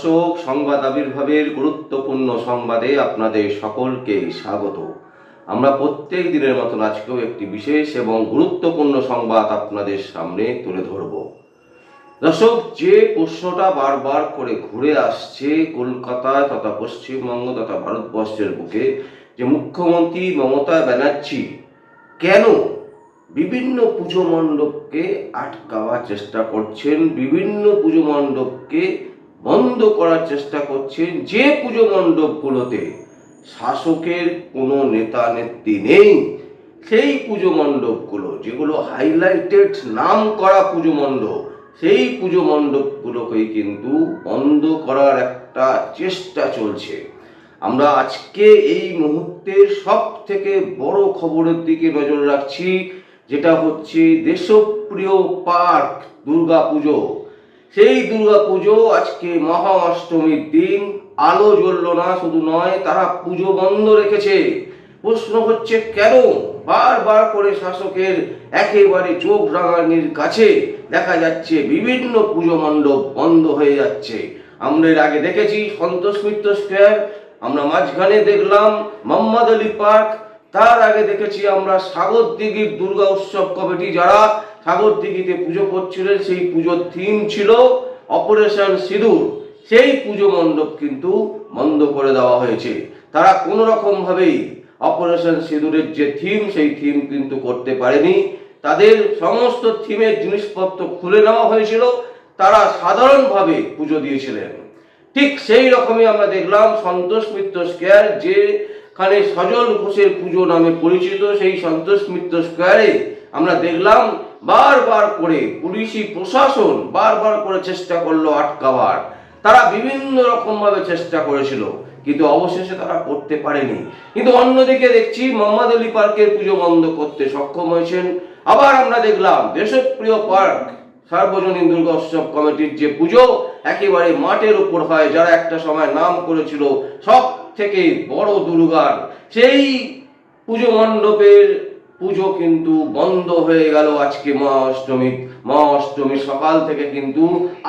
দর্শক সংবাদ আবির্ভাবের গুরুত্বপূর্ণ সংবাদে আপনাদের সকলকে স্বাগত। আমরা প্রত্যেক দিনের মতন আজকেও একটি বিশেষ এবং গুরুত্বপূর্ণ সংবাদ আপনাদের সামনে তুলে ধরব। দর্শক, যে প্রশ্নটা বারবার করে ঘুরে আসছে কলকাতায় তথা পশ্চিমবঙ্গ তথা ভারতবর্ষের বুকে, যে মুখ্যমন্ত্রী মমতা ব্যানার্জি কেন বিভিন্ন পুজো মণ্ডপকে আটকাওয়ার চেষ্টা করছেন, বিভিন্ন পুজো মণ্ডপকে বন্ধ করার চেষ্টা করছেন যে পুজো মণ্ডপগুলোতে শাসকের কোনো নেতা নেত্রী নেই, সেই পুজো মণ্ডপগুলো, যেগুলো হাইলাইটেড নাম করা পুজো মণ্ডপ, সেই পুজো মণ্ডপগুলোকেই কিন্তু বন্ধ করার একটা চেষ্টা চলছে। আমরা আজকে এই মুহূর্তের সব থেকে বড় খবরের দিকে নজর রাখছি, যেটা হচ্ছে দেশপ্রিয় পার্ক দুর্গা পুজো সেই দুর্গা পুজো আজকে মহা অষ্টমীর দিন। আলো জ্বললো না, শুধু নয়, তারা পুজো বন্ধ রেখেছে। প্রশ্ন হচ্ছে কেন? বারবার করে শাসকের একেবারে চোখ রাঙানির কাছে দেখা যাচ্ছে বিভিন্ন পুজো মণ্ডপ বন্ধ হয়ে যাচ্ছে। আমরা এর আগে দেখেছি সন্তোষ মিত্র স্কোয়ার, আমরা মাঝখানে দেখলাম মোহাম্মদ আলী পার্ক, তার আগে দেখেছি আমরা সাগর দিঘির দুর্গা উৎসব কমিটি, যারা সাগর দিঘিতে পুজো করছিলেন, সেই পুজোর থিম ছিল অপারেশন সিঁদুর। সেই পুজো মণ্ডপ কিন্তু বন্ধ করে দেওয়া হয়েছে। তারা কোনো রকম ভাবেই অপারেশন সিঁদুরের যে থিম সেই থিম কিন্তু করতে পারেনি। তাদের সমস্ত থিমের জিনিসপত্র খুলে নেওয়া হয়েছিল। তারা সাধারণভাবে পুজো দিয়েছিলেন। ঠিক সেই রকমই আমরা দেখলাম সন্তোষ মিত্র স্কোয়ার, যেখানে সজল ঘোষের পুজো নামে পরিচিত, সেই সন্তোষ মিত্র স্কোয়ারে আমরা দেখলাম বারবার করে পুলিশি প্রশাসন বারবার করে চেষ্টা করল আটকাবার। তারা বিভিন্ন রকম ভাবে চেষ্টা করেছিল, কিন্তু অবশেষে তারা করতে পারেনি। কিন্তু অন্যদিকে দেখছি মোহাম্মদ আলী পার্কের পুজো বন্ধ করতে সক্ষম হয়েছেন। আবার আমরা দেখলাম দেশপ্রিয় পার্ক, সার্বজনীন দুর্গা উৎসব কমিটির যে পুজো, একেবারে মাঠের উপর হয়, যারা একটা সময় নাম করেছিল সব থেকে বড় দুর্গার। সেই পুজো মণ্ডপের পুজো কিন্তু বন্ধ হয়ে গেল আজকে মা অষ্টমী মা অষ্টমী সকাল থেকে কিন্তু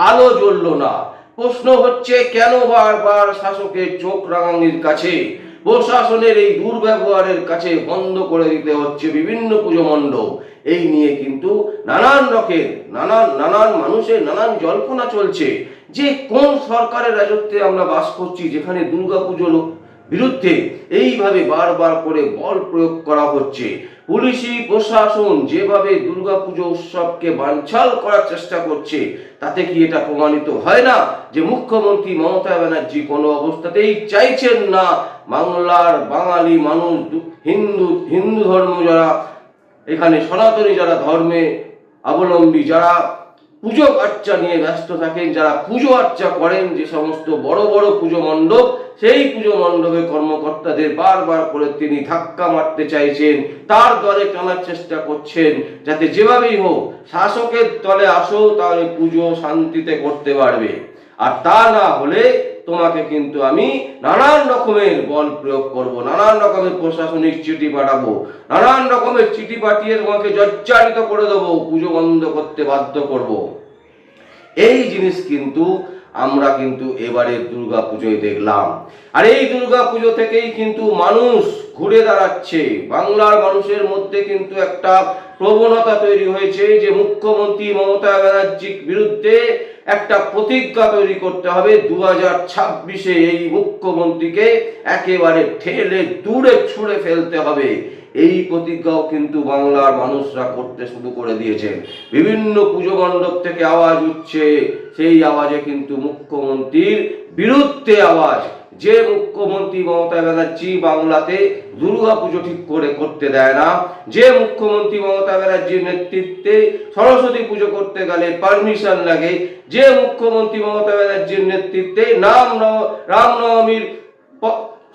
আলো জ্বললো না। প্রশ্ন হচ্ছে, কেন বারবার শাসকের চোখ রাঙানির কাছে? প্রশাসনের এই দুর্ব্যবহারের কাছে বন্ধ করে দিতে হচ্ছে বিভিন্ন পুজো মণ্ডপ। এই নিয়ে কিন্তু নানান রকের, নানান নানান মানুষের নানান জল্পনা চলছে। যে কোন সরকারের রাজত্বে আমরা বাস করছি, যেখানে দুর্গা পুজো বিরুদ্ধে এইভাবে বারবার করে বল প্রয়োগ করা হচ্ছে? পুলিশি প্রশাসন যেভাবে দুর্গাপুজো উৎসবকে বানচাল করার চেষ্টা করছে, তাতে কি এটা প্রমাণিত হয় না যে মুখ্যমন্ত্রী মমতা ব্যানার্জি কোনো অবস্থাতেই চাইছেন না বাংলার বাঙালি মানুষ, হিন্দু হিন্দু ধর্ম যারা, এখানে সনাতনী যারা ধর্মে অবলম্বী, যারা পুজো আর্চা নিয়ে ব্যস্ত থাকেন, যারা পুজো আর্চা করেন, যে সমস্ত বড় বড় পুজো মণ্ডপ সেই পুজো মণ্ডপে কর্মকর্তাদের বারবার করে তিনি ধাক্কা মারতে চাইছেন। তার দলে টানার চেষ্টা করছেন। যাতে যেভাবেই হোক, শাসকের দলে আসো, তাহলে পুজো শান্তিতে করতে পারবে। আর তা না হলে তোমাকে কিন্তু আমি নানান রকমের বল প্রয়োগ করব, নানান রকমের প্রশাসনিক চিঠি পাঠাবো, নানান রকমের চিঠি পাঠিয়ে তোমাকে জর্জারিত করে দেবো, পুজো বন্ধ করতে বাধ্য করব। এই জিনিস কিন্তু আমরা কিন্তু এবারে দুর্গা পুজোয় দেখলাম। আর এই দুর্গা পুজো থেকেই কিন্তু মানুষ ঘুরে দাঁড়াচ্ছে। বাংলার মানুষের মধ্যে কিন্তু একটা প্রবণতা তৈরি হয়েছে যে মুখ্যমন্ত্রী মমতা ব্যানার্জির বিরুদ্ধে একটা প্রতিজ্ঞা তৈরি করতে হবে দু হাজার ছাব্বিশে এই মুখ্যমন্ত্রীকে একেবারে ঠেলে দূরে ছুঁড়ে ফেলতে হবে। এই প্রতিজ্ঞাও কিন্তু বাংলার মানুষরা করতে শুরু করে দিয়েছেন বিভিন্ন পুজো মণ্ডপ থেকে আওয়াজ উঠছে, সেই আওয়াজে কিন্তু মুখ্যমন্ত্রীর বিরুদ্ধে আওয়াজ। যে মুখ্যমন্ত্রী মমতা ব্যানার্জি বাংলাতে দুর্গা পুজো ঠিক করে করতে দেয় না, যে মুখ্যমন্ত্রী মমতা ব্যানার্জির নেতৃত্বে সরস্বতী পুজো করতে গেলে পারমিশন লাগে, যে মুখ্যমন্ত্রী মমতা ব্যানার্জির নেতৃত্বে নাম রামনবমীর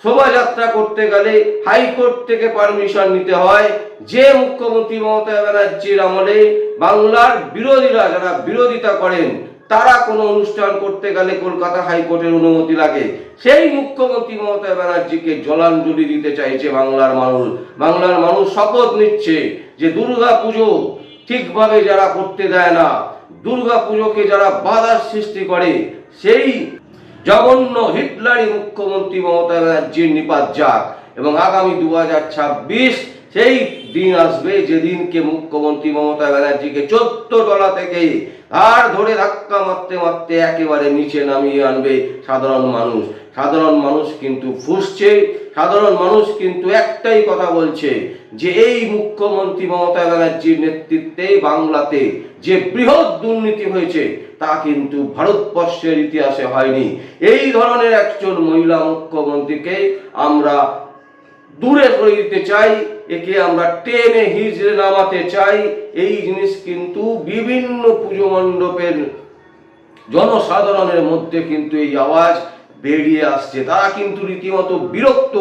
শোভাযাত্রা করতে গেলে হাইকোর্ট থেকে পারমিশন নিতে হয়। যে মুখ্যমন্ত্রী মমতা ব্যানার্জির আমলে বাংলার বিরোধীরা যারা বিরোধিতা করেন, তারা কোনো অনুষ্ঠান করতে গেলে কলকাতা হাইকোর্টের অনুমতি লাগে। সেই মুখ্যমন্ত্রী মমতা ব্যানার্জিকে জলাঞ্জলি দিতে চাইছে বাংলার মানুষ। বাংলার মানুষ শপথ নিচ্ছে যে দুর্গা পুজো ঠিকভাবে যারা করতে দেয় না, দুর্গা পুজোকে যারা বাধার সৃষ্টি করে, সেই জঘন্য হিটলারি মুখ্যমন্ত্রী মমতা ব্যানার্জির নিপাত যাক, এবং আগামী দু হাজার ছাব্বিশ সেই দিন আসবে যেদিনকে মুখ্যমন্ত্রী মমতা ব্যানার্জিকে চোদ্দ তলা থেকে আর ধরে ধাক্কা মারতে মারতে একেবারে নিচে নামিয়ে আনবে সাধারণ মানুষ। সাধারণ মানুষ কিন্তু ফুসছে। সাধারণ মানুষ কিন্তু একটাই কথা বলছে যে এই মুখ্যমন্ত্রী মমতা ব্যানার্জির নেতৃত্বে বাংলাতে যে বৃহৎ দুর্নীতি হয়েছে, তা কিন্তু ভারতবর্ষের ইতিহাসে হয়নি। এই ধরনের একজন মহিলা মুখ্যমন্ত্রীকে আমরা দূরে করে দিতে চাই, একে আমরা টেনে হিজড়ে নামাতে চাই। এই জিনিস কিন্তু বিভিন্ন পুজো মণ্ডপের জনসাধারণের মধ্যে কিন্তু এই আওয়াজ বেরিয়ে আসছে। তারা কিন্তু রীতিমতো বিরক্ত।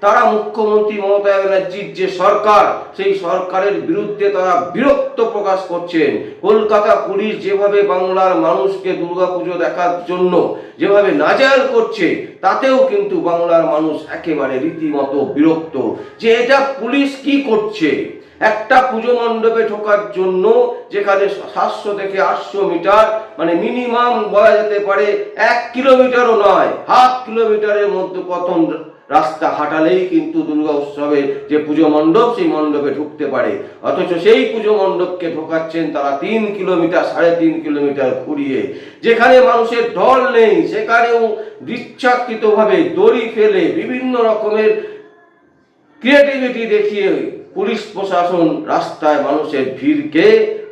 তারা মুখ্যমন্ত্রী মমতা ব্যানার্জির যে সরকার, সেই সরকারের বিরুদ্ধে তারা বিরক্ত প্রকাশ করছেন। কলকাতা পুলিশ যেভাবে বাংলার মানুষকে দুর্গাপুজো দেখার জন্য যেভাবে নাজাল করছে, তাতেও কিন্তু বাংলার মানুষ একেবারে রীতিমতো বিরক্ত। যে এটা পুলিশ কি করছে? একটা পুজো মণ্ডপে ঢোকার জন্য যেখানে সাতশো থেকে আটশো মিটার মানে মিনিমাম বলা যেতে পারে এক কিলোমিটারও নয়, হাফ কিলোমিটারের মধ্যে কতন রাস্তা হাঁটালেই কিন্তু দুর্গা উৎসবের যে পুজো মণ্ডপ সেই মণ্ডপে ঢুকতে পারে। অথচ সেই পুজো মণ্ডপকে ঢোকাচ্ছেন তারা তিন কিলোমিটার, সাড়ে তিন কিলোমিটার ঘুরিয়ে। যেখানে মানুষের ঢল নেই, সেখানেও ইচ্ছাকৃতভাবে দড়ি ফেলে বিভিন্ন রকমের ক্রিয়েটিভিটি দেখিয়ে পুলিশ প্রশাসন রাস্তায় মানুষের ভিড়কে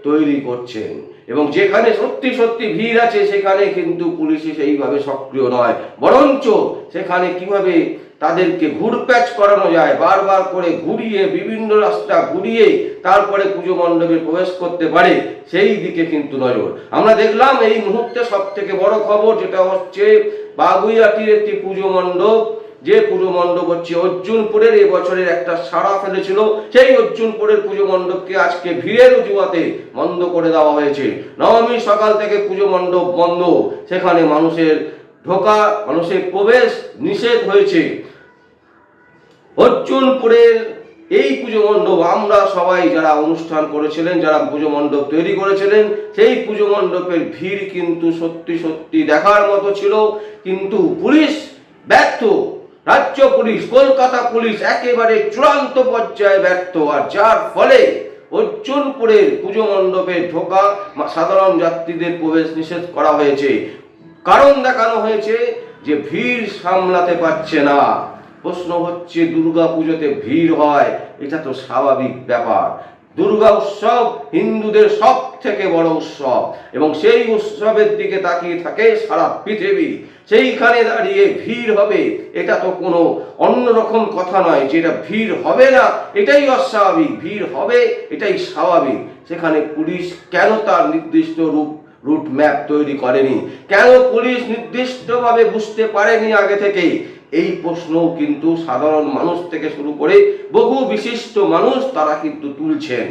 তৈরি করছেন। এবং যেখানে সত্যি সত্যি ভিড় আছে, সেখানে কিন্তু পুলিশই সেইভাবে সক্রিয় নয়। বরঞ্চ সেখানে কীভাবে তাদেরকে ঘুরপ্যাচ করানো যায়, বারবার করে ঘুরিয়ে, বিভিন্ন রাস্তা ঘুরিয়ে, তারপরে পুজো মণ্ডপে প্রবেশ করতে পারে, সেই দিকে কিন্তু নজর। আমরা দেখলাম এই মুহূর্তে সব থেকে বড় খবর, যেটা হচ্ছে বাগুইয়াটির একটি পুজো মণ্ডপ যে পুজো মণ্ডপ হচ্ছে অর্জুনপুরের এই বছরের একটা সাড়া ফেলেছিল, সেই অর্জুনপুরের পুজো মণ্ডপকে আজকে ভিড়ের উজুয়াতে বন্ধ করে দেওয়া হয়েছে। নবমী সকাল থেকে পুজো মণ্ডপ বন্ধ। সেখানে মানুষের ঢোকা, মানুষের প্রবেশ নিষেধ হয়েছে। অর্জুনপুরের এই পুজো মণ্ডপ আমরা সবাই যারা অনুষ্ঠান করেছিলেন, যারা পুজো মণ্ডপ তৈরি করেছিলেন, সেই পুজো মণ্ডপের ভিড় কিন্তু সত্যি সত্যি দেখার মতো ছিল। কিন্তু পুলিশ ব্যর্থ রাজ্য পুলিশ, কলকাতা পুলিশ একেবারে চূড়ান্ত পর্যায়ে ব্যর্থ। আর যার ফলে অর্জুনপুরের পুজো মণ্ডপে ঢোকা সাধারণ যাত্রীদের প্রবেশ নিষেধ করা হয়েছে। কারণ দেখানো হয়েছে যে ভিড় সামলাতে পারছে না। প্রশ্ন হচ্ছে দুর্গা পুজোতে ভিড় হয়, এটা তো স্বাভাবিক ব্যাপার। দুর্গা উৎসব হিন্দুদের সব থেকে বড় উৎসব। এবং সেই উৎসবের দিকে তাকিয়ে থাকে সারা পৃথিবী। সেইখানে দাঁড়িয়ে ভিড় হবে, এটা তো কোনো অন্যরকম কথা নয় যেটা ভিড় হবে না, এটাই অস্বাভাবিক। ভিড় হবে, এটাই স্বাভাবিক। সেখানে পুলিশ কেন তার নির্দিষ্ট রূপ, রুট ম্যাপ তৈরি করেনি? কেন পুলিশ নির্দিষ্টভাবে বুঝতে পারেনি আগে থেকেই? এই প্রশ্নও কিন্তু সাধারণ মানুষ থেকে শুরু করে বহু বিশিষ্ট মানুষ তারা কিন্তু তুলছেন।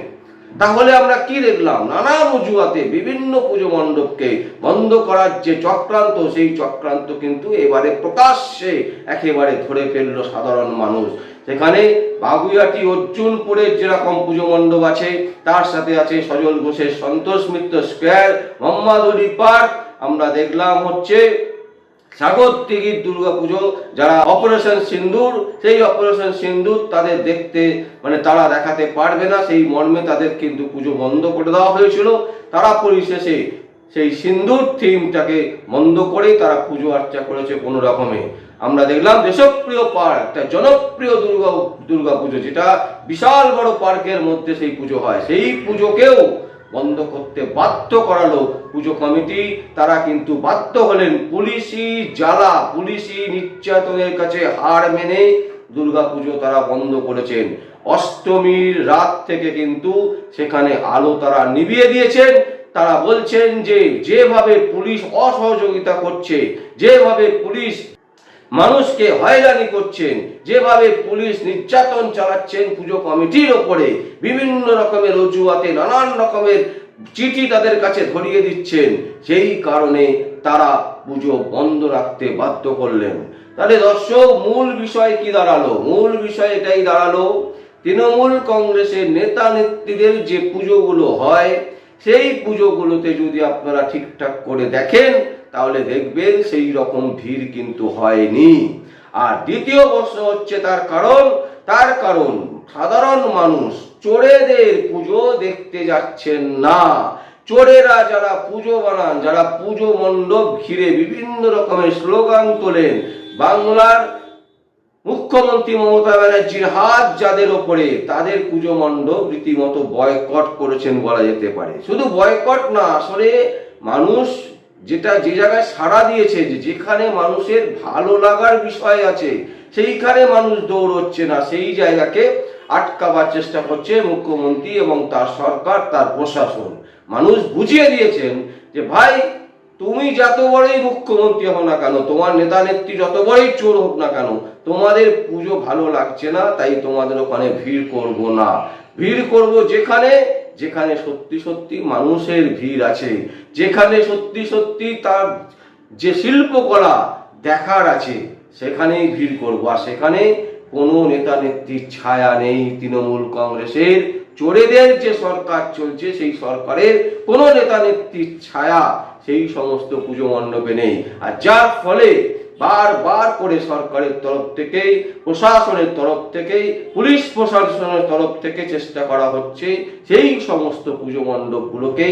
তাহলে আমরা কি দেখলাম? নানা অজুহাতে বিভিন্ন পুজো মণ্ডপকে বন্ধ করার যে চক্রান্ত, সেই চক্রান্ত কিন্তু এবারে প্রকাশ্যে একেবারে ধরে ফেলল সাধারণ মানুষ। সেখানে বাগুইয়াটি অর্জুনপুরের যেরকম পুজো মণ্ডপ আছে, তার সাথে আছে সজল ঘোষের সন্তোষ মিত্র স্কোয়ার, মোহাম্মদুলি পার্ক। আমরা দেখলাম হচ্ছে স্বাগতিকীর দুর্গা পুজো, যারা অপারেশন সিন্দুর, সেই অপারেশন সিন্দুর তাদের দেখতে মানে তারা দেখাতে পারবে না, সেই মর্মে তাদের কিন্তু পুজো বন্ধ করে দেওয়া হয়েছিল। তারা পরিশেষে সেই সিন্দুর থিমটাকে বন্ধ করে তারা পুজো আর্চা করেছে কোনো রকমে। আমরা দেখলাম দেশপ্রিয় পার্ক একটা জনপ্রিয় দুর্গা দুর্গা পুজো, যেটা বিশাল বড় পার্কের মধ্যে সেই পুজো হয়। সেই পুজোকেও বন্ধ করতে বাধ্য করালো পুজো কমিটি, তারা কিন্তু বাধ্য হলেন পুলিশি জ্বালা, পুলিশি নির্যাতনের কাছে হার মেনে দুর্গা পুজো তারা বন্ধ করেছেন। অষ্টমীর রাত থেকে কিন্তু সেখানে আলো তারা নিভিয়ে দিয়েছেন। তারা বলছেন যে, যেভাবে পুলিশ অসহযোগিতা করছে, যেভাবে পুলিশ মানুষকে হয়রানি করছেন। যেভাবে পুলিশ নির্যাতন চালাচ্ছেন পুজো কমিটির ওপরে, বিভিন্ন রকমের অজুহাতে, নানান রকমের চিঠি তাদের কাছে ধরিয়ে দিচ্ছেন। সেই কারণে তারা পুজো বন্ধ রাখতে বাধ্য করলেন। তাহলে দর্শক, মূল বিষয় কি দাঁড়াল? মূল বিষয় এটাই দাঁড়াল, তৃণমূল কংগ্রেসের নেতা নেত্রীদের যে পুজোগুলো হয়, সেই পুজোগুলোতে যদি আপনারা ঠিকঠাক করে দেখেন তাহলে দেখবেন সেই রকম ভিড় কিন্তু হয়নি। আর দ্বিতীয় প্রশ্ন হচ্ছে তার কারণ। তার কারণ, সাধারণ মানুষ চোরেদের পুজো দেখতে যাচ্ছেন না। চোরেরা যারা পুজো বানান, যারা পুজো মণ্ডপ ঘিরে বিভিন্ন রকমের স্লোগান তোলেন, বাংলার মুখ্যমন্ত্রী মমতা ব্যানার্জির হাত যাদের ওপরে, তাদের পুজো মণ্ডপ রীতিমতো বয়কট করেছেন বলা যেতে পারে। শুধু বয়কট না, আসলে মানুষ যেটা যে জায়গায় সাড়া দিয়েছে যেখানে মানুষের ভালো লাগার বিষয় আছে, সেইখানে মানুষ দৌড়চ্ছে না, সেই জায়গাকে আটকাবার চেষ্টা করছে মুখ্যমন্ত্রী এবং তার সরকার, তার প্রশাসন। মানুষ বুঝিয়ে দিয়েছেন যে, ভাই, তুমি যত বড়ই মুখ্যমন্ত্রী হও না কেন, তোমার নেতা নেত্রী যত বড়ই চোর হোক না কেন, তোমাদের পুজো ভালো লাগছে না, তাই তোমাদের ওখানে ভিড় করব না। ভিড় করব যেখানে যেখানে সত্যি সত্যি মানুষের ভিড় আছে, যেখানে সত্যি সত্যি তার যে শিল্পকলা দেখার আছে, সেখানেই ভিড় করব। আর সেখানে কোনো নেতা নেত্রীর ছায়া নেই তৃণমূল কংগ্রেসের। চোরেদের যে সরকার চলছে, সেই সরকারের কোনো নেতা নেত্রীর ছায়া, সেই সমস্ত পুজো মণ্ডপে নেই। আর যার ফলে বারবার করে সরকারের তরফ থেকে প্রশাসনের তরফ থেকে পুলিশ প্রশাসনের তরফ থেকে চেষ্টা করা হচ্ছে সেই সমস্ত পুজো মণ্ডপগুলোকে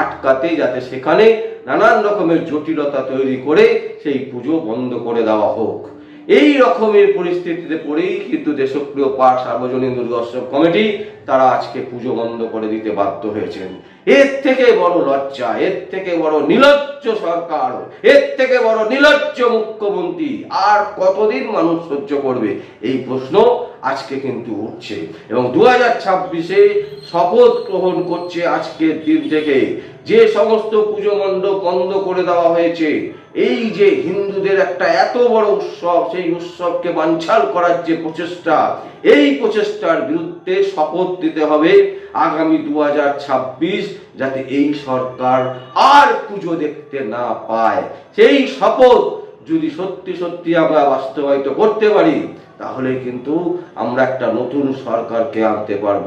আটকাতে যাতে সেখানে নানান রকমের জটিলতা তৈরি করে সেই পুজো বন্ধ করে দেওয়া হোক। এই রকমের পরিস্থিতিতে পড়েই কিন্তু দেশপ্রিয় পাঠ সার্বজনীন দুর্গোৎসব কমিটি, তারা আজকে পুজো বন্ধ করে দিতে বাধ্য হয়েছেন। এর থেকে বড় লজ্জা, এর থেকে বড় নিলজ্জ সরকার, এর থেকে বড় নিলজ্জ মুখ্যমন্ত্রী, আর কতদিন মানুষ সহ্য করবে? এই প্রশ্ন আজকে কিন্তু উঠছে। এবং দু হাজার ছাব্বিশে শপথ গ্রহণ করছে আজকের দিন থেকে। যে সমস্ত পুজো মণ্ডপ বন্ধ করে দেওয়া হয়েছে, এই যে হিন্দুদের একটা এত বড় উৎসব, সেই উৎসবকে বাঞ্ছাল করার যে প্রচেষ্টা, এই প্রচেষ্টার বিরুদ্ধে শপথ দিতে হবে আগামী দু হাজার ছাব্বিশ, যাতে এই সরকার আর পুজো দেখতে না পায়। সেই শপথ যদি সত্যি সত্যি আমরা বাস্তবায়িত করতে পারি, তাহলে কিন্তু আমরা একটা নতুন সরকারকে আনতে পারব।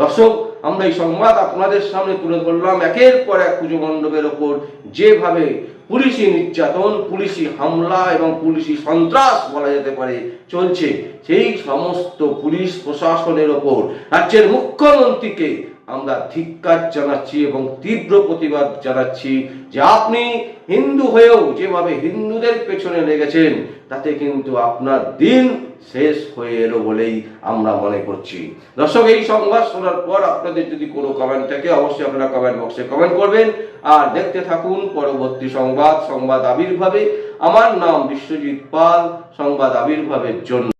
দর্শক আমরা এই সংবাদ আপনাদের সামনে তুলে ধরলাম একের পর এক পুজো মণ্ডপের ওপর। যেভাবে পুলিশি নির্যাতন, পুলিশি হামলা এবং পুলিশি সন্ত্রাস বলা যেতে পারে, চলছে সেই সমস্ত পুলিশ প্রশাসনের ওপর। রাজ্যের মুখ্যমন্ত্রীকে আমরা ধিক্কার জানাচ্ছি এবং তীব্র প্রতিবাদ জানাচ্ছি যে আপনি হিন্দু হয়েও যেভাবে হিন্দুদের পেছনে লেগেছেন তাতে কিন্তু আপনার দিন শেষ হয়ে এলো বলেই আমরা মনে করছি। দর্শক, এই সংবাদ শোনার পর আপনাদের যদি কোনো কমেন্ট থাকে, অবশ্যই আপনারা কমেন্ট বক্সে কমেন্ট করবেন। আর দেখতে থাকুন পরবর্তী সংবাদ সংবাদ আবির্ভাবে। আমার নাম বিশ্বজিৎ পাল, সংবাদ আবির্ভাবের জন্য।